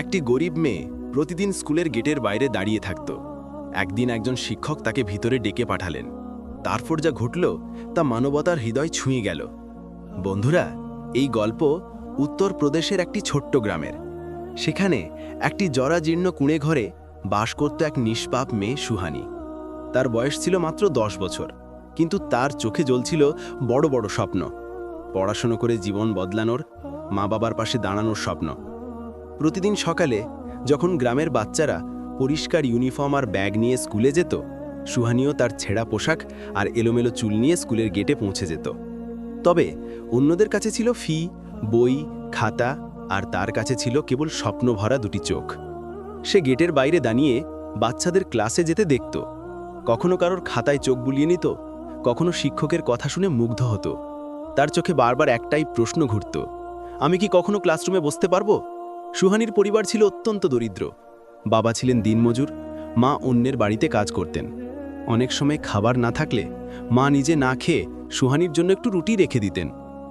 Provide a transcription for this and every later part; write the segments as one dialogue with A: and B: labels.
A: একটি গরিব মেয়ে প্রতিদিন স্কুলের গেটের বাইরে দাঁড়িয়ে থাকত। একদিন একজন শিক্ষক তাকে ভিতরে ডেকে পাঠালেন। তারপর যা ঘটল, তা মানবতার হৃদয় ছুঁয়ে গেল। বন্ধুরা, এই গল্প উত্তরপ্রদেশের একটি ছোট্ট গ্রামের। সেখানে একটি জরাজীর্ণ কুঁড়ে ঘরে বাস করত এক নিষ্পাপ মেয়ে সুহানি। তার বয়স ছিল মাত্র দশ বছর, কিন্তু তার চোখে জ্বলছিল বড় বড় স্বপ্ন। পড়াশুনো করে জীবন বদলানোর মা বাবার পাশে দাঁড়ানোর স্বপ্ন। প্রতিদিন সকালে যখন গ্রামের বাচ্চারা পরিষ্কার ইউনিফর্ম আর ব্যাগ নিয়ে স্কুলে যেত, সুহানিও তার ছেঁড়া পোশাক আর এলোমেলো চুল নিয়ে স্কুলের গেটে পৌঁছে যেত। তবে অন্যদের কাছে ছিল ফি, বই, খাতা আর তার কাছে ছিল কেবল স্বপ্ন ভরা দুটি চোখ। সে গেটের বাইরে দাঁড়িয়ে বাচ্চাদের ক্লাসে যেতে দেখত। কখনো কারোর খাতায় চোখ বুলিয়ে নিত, কখনো শিক্ষকের কথা শুনে মুগ্ধ হতো। তার চোখে বারবার একটাই প্রশ্ন ঘুরত, আমি কি কখনো ক্লাসরুমে বসতে পারব? সুহানির পরিবার ছিল অত্যন্ত দরিদ্র। বাবা ছিলেন দিনমজুর, মা অন্যের বাড়িতে কাজ করতেন। অনেক সময় খাবার না থাকলে মা নিজে না খেয়ে সুহানির জন্য একটু রুটি রেখে দিতেন।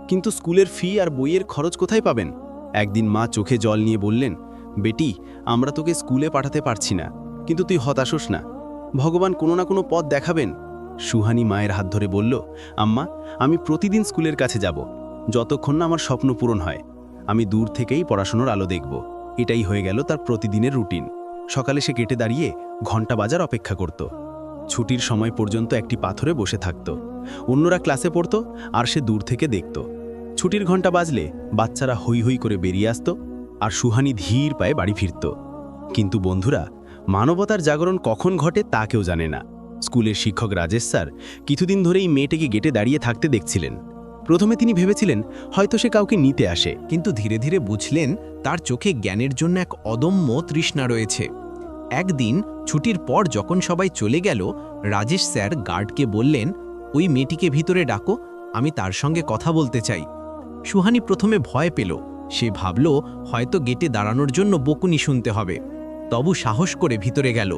A: কিন্তু স্কুলের ফি আর বইয়ের খরচ কোথায় পাবেন? একদিন মা চোখে জল নিয়ে বললেন, বেটি, আমরা তোকে স্কুলে পাঠাতে পারছি না, কিন্তু তুই হতাশ হোস না। ভগবান কোনো না কোনো পথ দেখাবেন। সুহানি মায়ের হাত ধরে বলল, আম্মা, আমি প্রতিদিন স্কুলের কাছে যাব, যতক্ষণ না আমার স্বপ্ন পূরণ হয়। আমি দূর থেকেই পড়াশোনার আলো দেখব। এটাই হয়ে গেল তার প্রতিদিনের রুটিন। সকালে সে কেটে দাঁড়িয়ে ঘণ্টা বাজার অপেক্ষা করত। ছুটির সময় পর্যন্ত একটি পাথরে বসে থাকত। অন্যরা ক্লাসে পড়ত আর সে দূর থেকে দেখত। ছুটির ঘণ্টা বাজলে বাচ্চারা হৈ হৈ করে বেরিয়ে আসত আর সুহানি ধীর পায়ে বাড়ি ফিরত। কিন্তু বন্ধুরা, মানবতার জাগরণ কখন ঘটে তা কেউ জানে না। স্কুলের শিক্ষক রাজেশ স্যার কিছুদিন ধরেই মেয়েটিকে গেটে দাঁড়িয়ে থাকতে দেখছিলেন। প্রথমে তিনি ভেবেছিলেন, হয়তো সে কাউকে নিতে আসে,
B: কিন্তু ধীরে ধীরে বুঝলেন তার চোখে জ্ঞানের জন্য এক অদম্য তৃষ্ণা রয়েছে। একদিন, ছুটির পর যখন সবাই চলে গেল, রাজেশ স্যার গার্ডকে বললেন, ওই মেয়েটিকে ভিতরে ডাকো, আমি তার সঙ্গে কথা বলতে চাই। সুহানি প্রথমে ভয় পেল। সে ভাবল, হয়তো গেটে দাঁড়ানোর জন্য বকুনি শুনতে হবে। তবু সাহস করে ভিতরে গেল।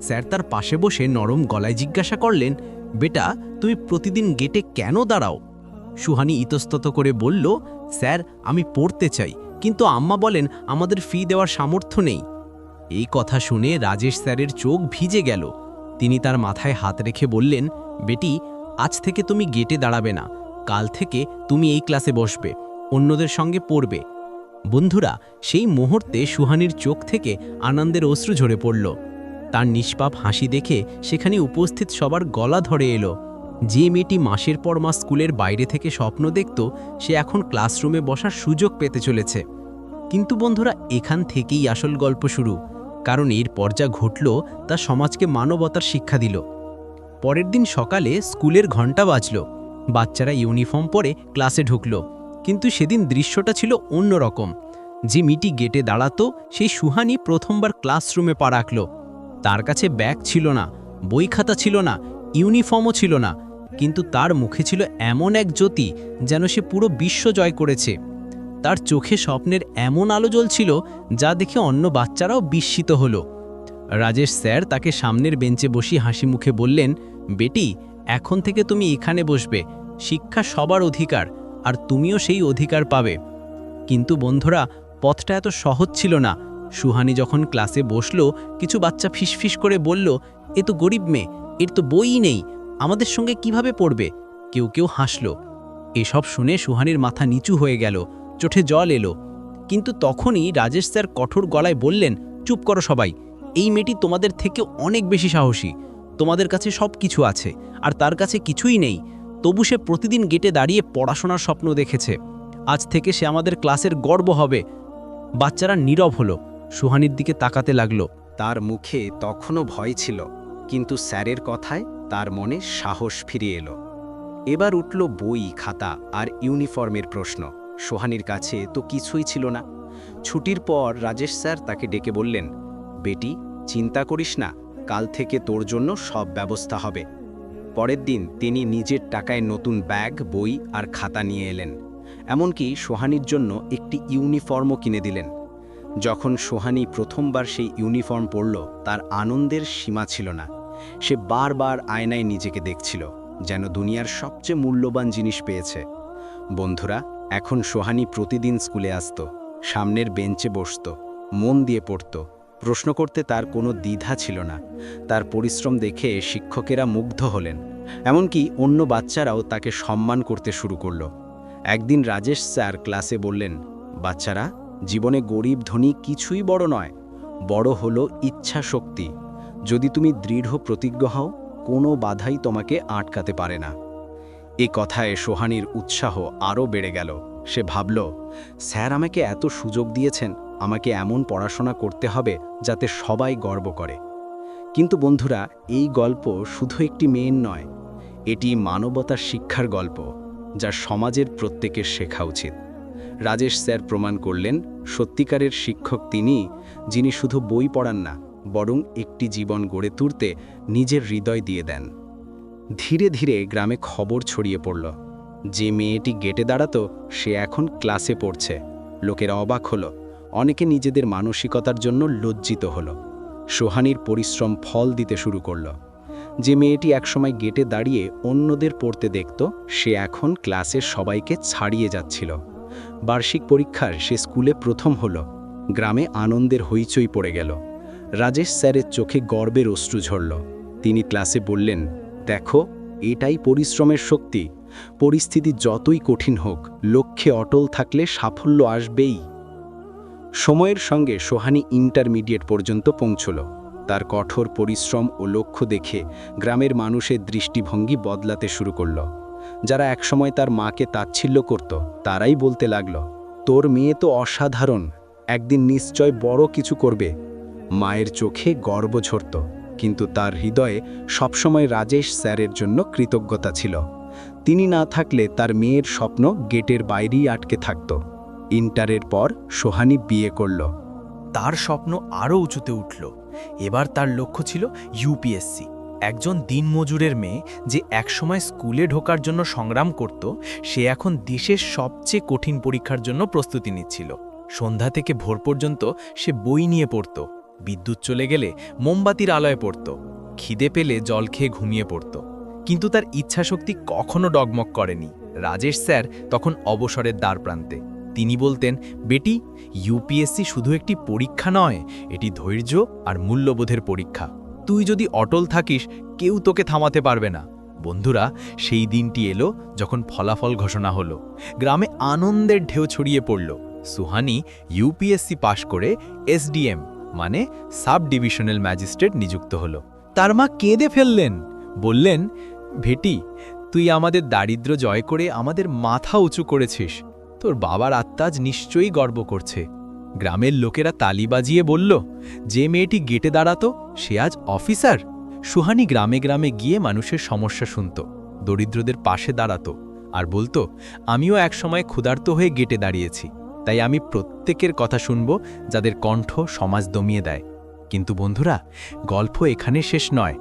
B: স্যার তার পাশে বসে নরম গলায় জিজ্ঞাসা করলেন, বেটা, তুমি প্রতিদিন গেটে কেন দাঁড়াও? সুহানি ইতস্তত করে বলল, স্যার, আমি পড়তে চাই, কিন্তু আম্মা বলেন আমাদের ফি দেওয়ার সামর্থ্য নেই। এই কথা শুনে রাজেশ স্যারের চোখ ভিজে গেল। তিনি তার মাথায় হাত রেখে বললেন, বেটি, আজ থেকে তুমি গেটে দাঁড়াবে না, কাল থেকে তুমি এই ক্লাসে বসবে, অন্যদের সঙ্গে পড়বে। বন্ধুরা, সেই মুহূর্তে সুহানির চোখ থেকে আনন্দের অশ্রু ঝরে পড়ল। তার নিষ্পাপ হাসি দেখে সেখানে উপস্থিত সবার গলা ধরে এলো। যে মেয়েটি মাসের পর মাস স্কুলের বাইরে থেকে স্বপ্ন দেখত, সে এখন ক্লাসরুমে বসার সুযোগ পেতে চলেছে। কিন্তু বন্ধুরা, এখান থেকেই আসল গল্প শুরু। কারণ এর যা ঘটল, তা সমাজকে মানবতার শিক্ষা দিল। পরের দিন সকালে স্কুলের ঘণ্টা বাজল। বাচ্চারা ইউনিফর্ম পরে ক্লাসে ঢুকল। কিন্তু সেদিন দৃশ্যটা ছিল অন্যরকম। যে মিটি গেটে দাঁড়াতো, সেই সুহানি প্রথমবার ক্লাসরুমে পা রাখল। তার কাছে ব্যাগ ছিল না বই খাতা ছিল না, ইউনিফর্মও ছিল না। কিন্তু তার মুখে ছিল এমন এক জ্যোতি যেন সে পুরো বিশ্ব জয় করেছে। তার চোখে স্বপ্নের এমন আলো জ্বলছিল যা দেখে অন্য বাচ্চারাও বিস্মিত হলো। রাজেশ স্যার তাকে সামনের বেঞ্চে বসিয়ে হাসি মুখে বললেন, বেটি, এখন থেকে তুমি এখানে বসবে। শিক্ষা সবার অধিকার, আর তুমিও সেই অধিকার পাবে। কিন্তু বন্ধুরা, পথটা এত সহজ ছিল না। সুহানি যখন ক্লাসে বসল, কিছু বাচ্চা ফিসফিস করে বলল, এ তো গরিব মেয়ে, এর তো বইই নেই আমাদের সঙ্গে কীভাবে পড়বে? কেউ কেউ হাসল। এসব শুনে সুহানির মাথা নিচু হয়ে গেল চোখে জল এলো। কিন্তু তখনই রাজেশ স্যার কঠোর গলায় বললেন, চুপ করো সবাই, এই মেয়েটি তোমাদের থেকে অনেক বেশি সাহসী। তোমাদের কাছে সব কিছু আছে, আর তার কাছে কিছুই নেই। তবু সে প্রতিদিন গেটে দাঁড়িয়ে পড়াশোনার স্বপ্ন দেখেছে। আজ থেকে সে আমাদের ক্লাসের গর্ব হবে। বাচ্চারা নীরব হলো। সুহানির দিকে তাকাতে লাগল।
C: তার মুখে তখনও ভয় ছিল। কিন্তু স্যারের কথায় তার মনে সাহস ফিরে এলো। এবার উঠল বই, খাতা আর ইউনিফর্মের প্রশ্ন। সোহানির কাছে তো কিছুই ছিল না। ছুটির পর রাজেশ স্যার তাকে ডেকে বললেন, বেটি, চিন্তা করিস না, কাল থেকে তোর জন্য সব ব্যবস্থা হবে। পরের দিন তিনি নিজের টাকায় নতুন ব্যাগ, বই আর খাতা নিয়ে এলেন। এমনকি সোহানির জন্য একটি ইউনিফর্মও কিনে দিলেন। যখন সোহানি প্রথমবার সেই ইউনিফর্ম পরল, তার আনন্দের সীমা ছিল না। সে বারবার আয়নায় নিজেকে দেখছিল, যেন দুনিয়ার সবচেয়ে মূল্যবান জিনিস পেয়েছে। বন্ধুরা, এখন সোহানি প্রতিদিন স্কুলে আসত, সামনের বেঞ্চে বসত, মন দিয়ে পড়ত। প্রশ্ন করতে তার কোনো দ্বিধা ছিল না। তার পরিশ্রম দেখে শিক্ষকেরা মুগ্ধ হলেন। এমনকি অন্য বাচ্চারাও তাকে সম্মান করতে শুরু করল। একদিন রাজেশ স্যার ক্লাসে বললেন, বাচ্চারা জীবনে গরিব ধনী কিছুই বড় নয়, বড় হলো ইচ্ছা শক্তি যদি তুমি দৃঢ় প্রতিজ্ঞ হও, কোনো বাধাই তোমাকে আটকাতে পারে না। এ কথায় সোহানির উৎসাহ আরও বেড়ে গেল। সে ভাবল, স্যার আমাকে এত সুযোগ দিয়েছেন, আমাকে এমন পড়াশোনা করতে হবে যাতে সবাই গর্ব করে। কিন্তু বন্ধুরা, এই গল্প শুধু একটি মেয়ের নয়, এটি মানবতার শিক্ষার গল্প, যা সমাজের প্রত্যেকের শেখা উচিত। রাজেশ স্যার প্রমাণ করলেন, সত্যিকারের শিক্ষক তিনি, যিনি শুধু বই পড়ান না, বরং একটি জীবন গড়ে তুলতে নিজের হৃদয় দিয়ে দেন। ধীরে ধীরে গ্রামে খবর ছড়িয়ে পড়ল। যে মেয়েটি গেটে দাঁড়াতো, সে এখন ক্লাসে পড়ছে। লোকেরা অবাক হলো। অনেকে নিজেদের মানসিকতার জন্য লজ্জিত হলো। সোহানির পরিশ্রম ফল দিতে শুরু করল। যে মেয়েটি একসময় গেটে দাঁড়িয়ে অন্যদের পড়তে দেখত, সে এখন ক্লাসের সবাইকে ছাড়িয়ে যাচ্ছিল। বার্ষিক পরীক্ষার সে স্কুলে প্রথম হল। গ্রামে আনন্দের হইচই পড়ে গেল। রাজেশ স্যারের চোখে গর্বের অশ্রু ঝরল। তিনি ক্লাসে বললেন, দেখো, এটাই পরিশ্রমের শক্তি। পরিস্থিতি যতই কঠিন হোক, লক্ষ্যে অটল থাকলে সাফল্য আসবেই। সময়ের সঙ্গে সোহানি ইন্টারমিডিয়েট পর্যন্ত পৌঁছল। তার কঠোর পরিশ্রম ও লক্ষ্য দেখে গ্রামের মানুষের দৃষ্টিভঙ্গি বদলাতে শুরু করল। যারা একসময় তার মাকে তাচ্ছিল্য করত, তারাই বলতে লাগল, তোর মেয়ে তো অসাধারণ, একদিন নিশ্চয় বড় কিছু করবে। মায়ের চোখে গর্ব ঝরত, কিন্তু তার হৃদয়ে সবসময় রাজেশ স্যারের জন্য কৃতজ্ঞতা ছিল। তিনি না থাকলে তার মেয়ের স্বপ্ন গেটের বাইরেই আটকে থাকত। ইন্টারের পর সোহানি বিয়ে করল।
D: তার স্বপ্ন আরও উঁচুতে উঠল। এবার তার লক্ষ্য ছিল ইউপিএসসি একজন দিনমজুরের মেয়ে যে একসময় স্কুলে ঢোকার জন্য সংগ্রাম করত, সে এখন দেশের সবচেয়ে কঠিন পরীক্ষার জন্য প্রস্তুতি নিচ্ছিল। সন্ধ্যা থেকে ভোর পর্যন্ত সে বই নিয়ে পড়ত। বিদ্যুৎ চলে গেলে মোমবাতির আলয়ে পড়ত। খিদে পেলে জল খেয়ে ঘুমিয়ে পড়ত। কিন্তু তার ইচ্ছাশক্তি কখনো ডগমগ করেনি। রাজেশ স্যার তখন অবসরের দ্বার প্রান্তে তিনি বলতেন, বেটি ইউপিএসসি শুধু একটি পরীক্ষা নয়, এটি ধৈর্য আর মূল্যবোধের পরীক্ষা। তুই যদি অটল থাকিস, কেউ তোকে থামাতে পারবে না। বন্ধুরা, সেই দিনটি এলো যখন ফলাফল ঘোষণা হলো। গ্রামে আনন্দের ঢেউ ছড়িয়ে পড়ল। সুহানি ইউপিএসসি পাশ করে এসডিএম মানে সাব ডিভিশনাল ম্যাজিস্ট্রেট নিযুক্ত হলো। তার মা কেঁদে ফেললেন। বললেন, ভেটি, তুই আমাদের দারিদ্র জয় করে আমাদের মাথা উঁচু করেছিস। তোর বাবার আত্মাজ নিশ্চয়ই গর্ব করছে। গ্রামের লোকেরা তালি বাজিয়ে বলল, যে মেয়েটি গেটে দাঁড়াতো, সে আজ অফিসার। সুহানি গ্রামে গ্রামে গিয়ে মানুষের সমস্যা শুনত, দরিদ্রদের পাশে দাঁড়াতো আর বলতো, আমিও একসময় ক্ষুধার্ত হয়ে গেটে দাঁড়িয়েছি, তাই আমি প্রত্যেকের কথা শুনব, যাদের কণ্ঠ সমাজ দমিয়ে দেয়। কিন্তু বন্ধুরা, গল্প এখানে শেষ নয়।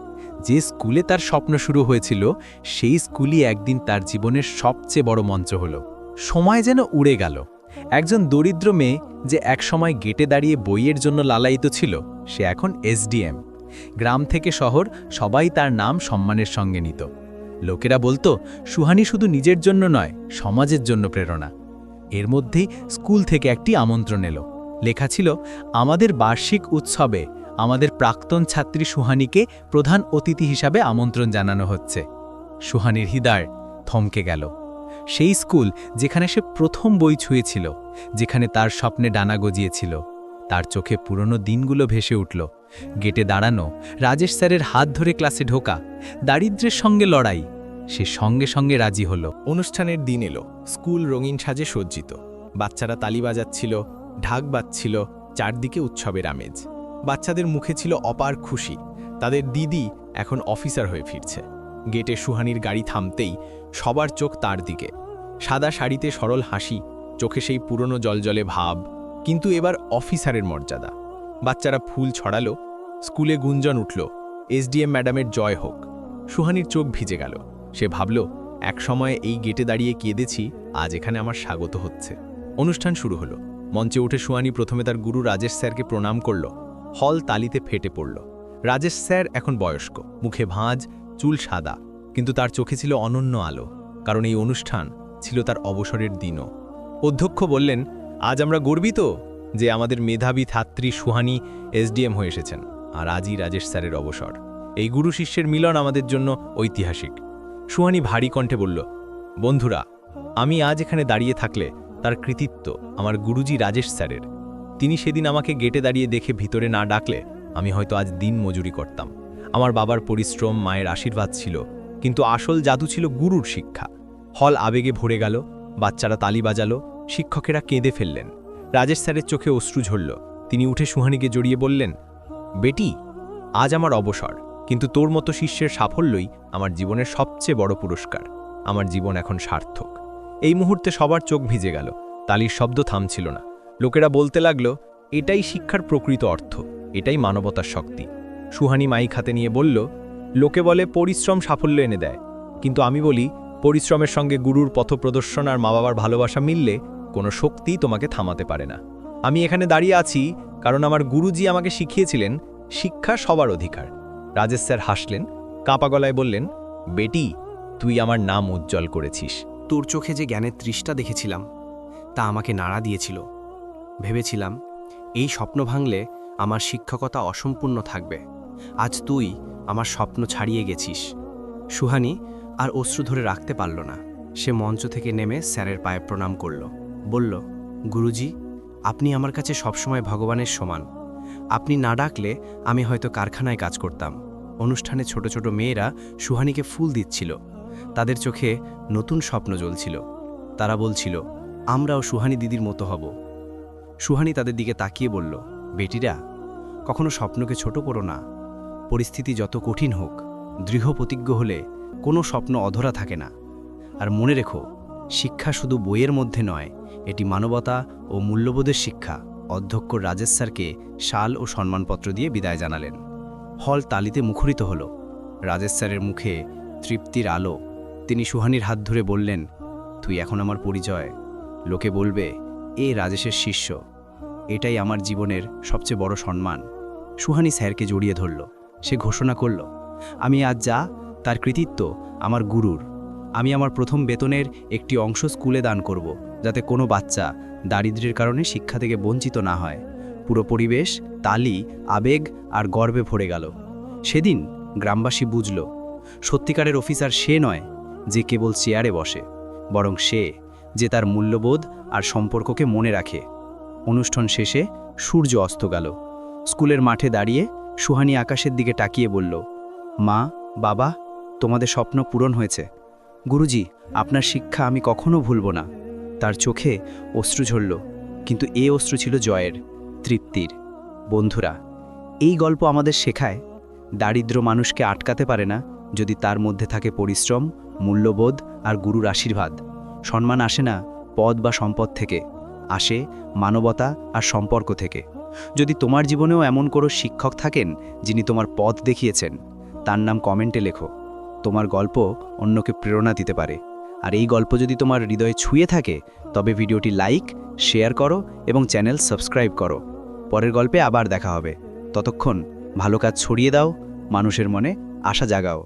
D: যে স্কুলে তার স্বপ্ন শুরু হয়েছিল, সেই স্কুলই একদিন তার জীবনের সবচেয়ে বড় মঞ্চ হলো। সময় যেন উড়ে গেল। একজন দরিদ্র মেয়ে যে একসময় গেটে দাঁড়িয়ে বইয়ের জন্য লালায়িত ছিল, সে এখন এসডিএম। গ্রাম থেকে শহর সবাই তার নাম সম্মানের সঙ্গে নিত। লোকেরা বলতো, সুহানি শুধু নিজের জন্য নয়, সমাজের জন্য প্রেরণা। এর মধ্যেই স্কুল থেকে একটি আমন্ত্রণ এলো। লেখা ছিল, আমাদের বার্ষিক উৎসবে আমাদের প্রাক্তন ছাত্রী সুহানিকে প্রধান অতিথি হিসাবে আমন্ত্রণ জানানো হচ্ছে। সুহানির হৃদয় থমকে গেল। সেই স্কুল যেখানে সে প্রথম বই ছুঁয়েছিল, যেখানে তার স্বপ্নে ডানা গজিয়েছিল। তার চোখে পুরনো দিনগুলো ভেসে উঠল। গেটে দাঁড়ানো, রাজেশ স্যারের হাত ধরে ক্লাসে ঢোকা, দারিদ্র্যের সঙ্গে লড়াই, সে সঙ্গে সঙ্গে রাজি হল। অনুষ্ঠানের দিন এলো, স্কুল রঙিন সাজে সজ্জিত। বাচ্চারা তালি বাজাচ্ছিল, ঢাক বাজছিল, চারদিকে উৎসবের আমেজ। বাচ্চাদের মুখে ছিল অপার খুশি। তাদের দিদি এখন অফিসার হয়ে ফিরছে। গেটে সুহানির গাড়ি থামতেই সবার চোখ তার দিকে। সাদা শাড়িতে সরল হাসি, চোখে সেই পুরনো জলজলে ভাব, কিন্তু এবার অফিসারের মর্যাদা। বাচ্চারা ফুল ছড়ালো, স্কুলে গুঞ্জন উঠল, এসডিএম ম্যাডামের জয় হোক। সুহানির চোখ ভিজে গেল। সে ভাবল, এক সময়ে এই গেটে দাঁড়িয়ে কেঁদেছি, আজ এখানে আমার স্বাগত হচ্ছে। অনুষ্ঠান শুরু হলো। মঞ্চে উঠে সুহানি প্রথমে তার গুরু রাজেশ স্যারকে প্রণাম করল। হল তালিতে ফেটে পড়ল। রাজেশ স্যার এখন বয়স্ক। মুখে ভাঁজ চুল সাদা, কিন্তু তার চোখে ছিল অনন্য আলো, কারণ এই অনুষ্ঠান ছিল তার অবসরের দিনও। অধ্যক্ষ বললেন, আজ আমরা গর্বিত
E: যে আমাদের মেধাবী ছাত্রী সুহানি এসডিএম হয়ে এসেছেন, আর আজই রাজেশ স্যারের অবসর। এই গুরু শিষ্যের মিলন আমাদের জন্য ঐতিহাসিক। সুহানি ভারী কণ্ঠে বলল, বন্ধুরা, আমি আজ এখানে দাঁড়িয়ে থাকলে তার কৃতিত্ব আমার গুরুজি রাজেশ স্যারের। তিনি সেদিন আমাকে গেটে দাঁড়িয়ে দেখে ভিতরে না ডাকলে আমি হয়তো আজ দিন মজুরি করতাম। আমার বাবার পরিশ্রম, মায়ের আশীর্বাদ ছিল, কিন্তু আসল জাদু ছিল গুরুর শিক্ষা। হল আবেগে ভরে গেল, বাচ্চারা তালি বাজালো, শিক্ষকেরা কেঁদে ফেললেন। রাজেশ স্যারের চোখে অশ্রু ঝরল। তিনি উঠে সুহানিকে জড়িয়ে বললেন, বেটি, আজ আমার অবসর, কিন্তু তোর মতো শিষ্যের সাফল্যই আমার জীবনের সবচেয়ে বড় পুরস্কার। আমার জীবন এখন সার্থক। এই মুহূর্তে সবার চোখ ভিজে গেল। তালির শব্দ থামছিল না। লোকেরা বলতে লাগল, এটাই শিক্ষার প্রকৃত অর্থ, এটাই মানবতার শক্তি। সুহানি মাইক হাতে নিয়ে বলল, লোকে বলে পরিশ্রম সাফল্য এনে দেয়, কিন্তু আমি বলি, পরিশ্রমের সঙ্গে গুরুর পথপ্রদর্শন আর মা বাবার ভালোবাসা মিললে কোনো শক্তি তোমাকে থামাতে পারে না। আমি এখানে দাঁড়িয়ে আছি কারণ আমার গুরুজি আমাকে শিখিয়েছিলেন, শিক্ষা সবার অধিকার। রাজেশ স্যার হাসলেন, কাঁপা গলায় বললেন, বেটি, তুই আমার নাম উজ্জ্বল করেছিস।
F: তোর চোখে যে জ্ঞানের তৃষ্ঠা দেখেছিলাম, তা আমাকে নাড়া দিয়েছিল। ভেবেছিলাম, এই স্বপ্ন ভাঙলে আমার শিক্ষকতা অসম্পূর্ণ থাকবে। আজ তুই আমার স্বপ্ন ছাড়িয়ে গেছিস। সুহানি আর অশ্রু ধরে রাখতে পারল না। সে মঞ্চ থেকে নেমে স্যারের পায়ে প্রণাম করল। বলল, গুরুজি, আপনি আমার কাছে সবসময় ভগবানের সমান। আপনি না ডাকলে আমি হয়তো কারখানায় কাজ করতাম। অনুষ্ঠানে ছোট ছোট মেয়েরা সুহানিকে ফুল দিচ্ছিল। তাদের চোখে নতুন স্বপ্ন জ্বলছিল। তারা বলছিল, আমরাও সুহানি দিদির মতো হব। সুহানি তাদের দিকে তাকিয়ে বলল, বেটিরা, কখনো স্বপ্নকে ছোট করো না। পরিস্থিতি যত কঠিন হোক দৃঢ় প্রতিজ্ঞ হলে কোনো স্বপ্ন অধরা থাকে না। আর মনে রেখো, শিক্ষা শুধু বইয়ের মধ্যে নয়, এটি মানবতা ও মূল্যবোধের শিক্ষা, অধ্যক্ষ রাজেশ স্যারকে শাল ও সম্মানপত্র দিয়ে বিদায় জানালেন। হল তালিতে মুখরিত হল। রাজেশ স্যারের মুখে তৃপ্তির আলো। তিনি সুহানির হাত ধরে বললেন, তুই এখন আমার পরিচয়। লোকে বলবে, এ রাজেশের শিষ্য। এটাই আমার জীবনের সবচেয়ে বড় সম্মান। সুহানি স্যারকে জড়িয়ে ধরল। সে ঘোষণা করল, আমি আজ যা, তার কৃতিত্ব আমার গুরুর। আমি আমার প্রথম বেতনের একটি অংশ স্কুলে দান করব, যাতে কোনো বাচ্চা দারিদ্র্যের কারণে শিক্ষা থেকে বঞ্চিত না হয়। পুরো পরিবেশ, তালি, আবেগ আর গর্বে ভরে গেল। সেদিন গ্রামবাসী বুঝল, সত্যিকারের অফিসার সে নয় যে কেবল চেয়ারে বসে, বরং সে যে তার মূল্যবোধ আর সম্পর্ককে মনে রাখে। অনুষ্ঠান শেষে সূর্য অস্ত গেল। স্কুলের মাঠে দাঁড়িয়ে সুহানি আকাশের দিকে তাকিয়ে বলল, মা, বাবা, তোমাদের স্বপ্ন পূরণ হয়েছে। গুরুজি, আপনার শিক্ষা আমি কখনো ভুলব না। তার চোখে অশ্রু ঝরল, কিন্তু এ অশ্রু ছিল জয়ের, তৃপ্তির। বন্ধুরা, এই গল্প আমাদের শেখায়, দারিদ্র মানুষকে আটকাতে পারে না যদি তার মধ্যে থাকে পরিশ্রম, মূল্যবোধ আর গুরুর আশীর্বাদ। সম্মান আসে না পদ বা সম্পদ থেকে, আসে মানবতা আর সম্পর্ক থেকে। যদি তোমার জীবনেও এমন কোনো শিক্ষক থাকেন যিনি তোমার পথ দেখিয়েছেন, তার নাম কমেন্টে লেখো। তোমার গল্প অন্যকে প্রেরণা দিতে পারে। আর এই গল্প যদি তোমার হৃদয়ে ছুঁয়ে থাকে, তবে ভিডিওটি লাইক, শেয়ার করো এবং চ্যানেল সাবস্ক্রাইব করো। পরের গল্পে আবার দেখা হবে। ততক্ষণ ভালো কাজ ছড়িয়ে দাও, মানুষের মনে আশা জাগাও।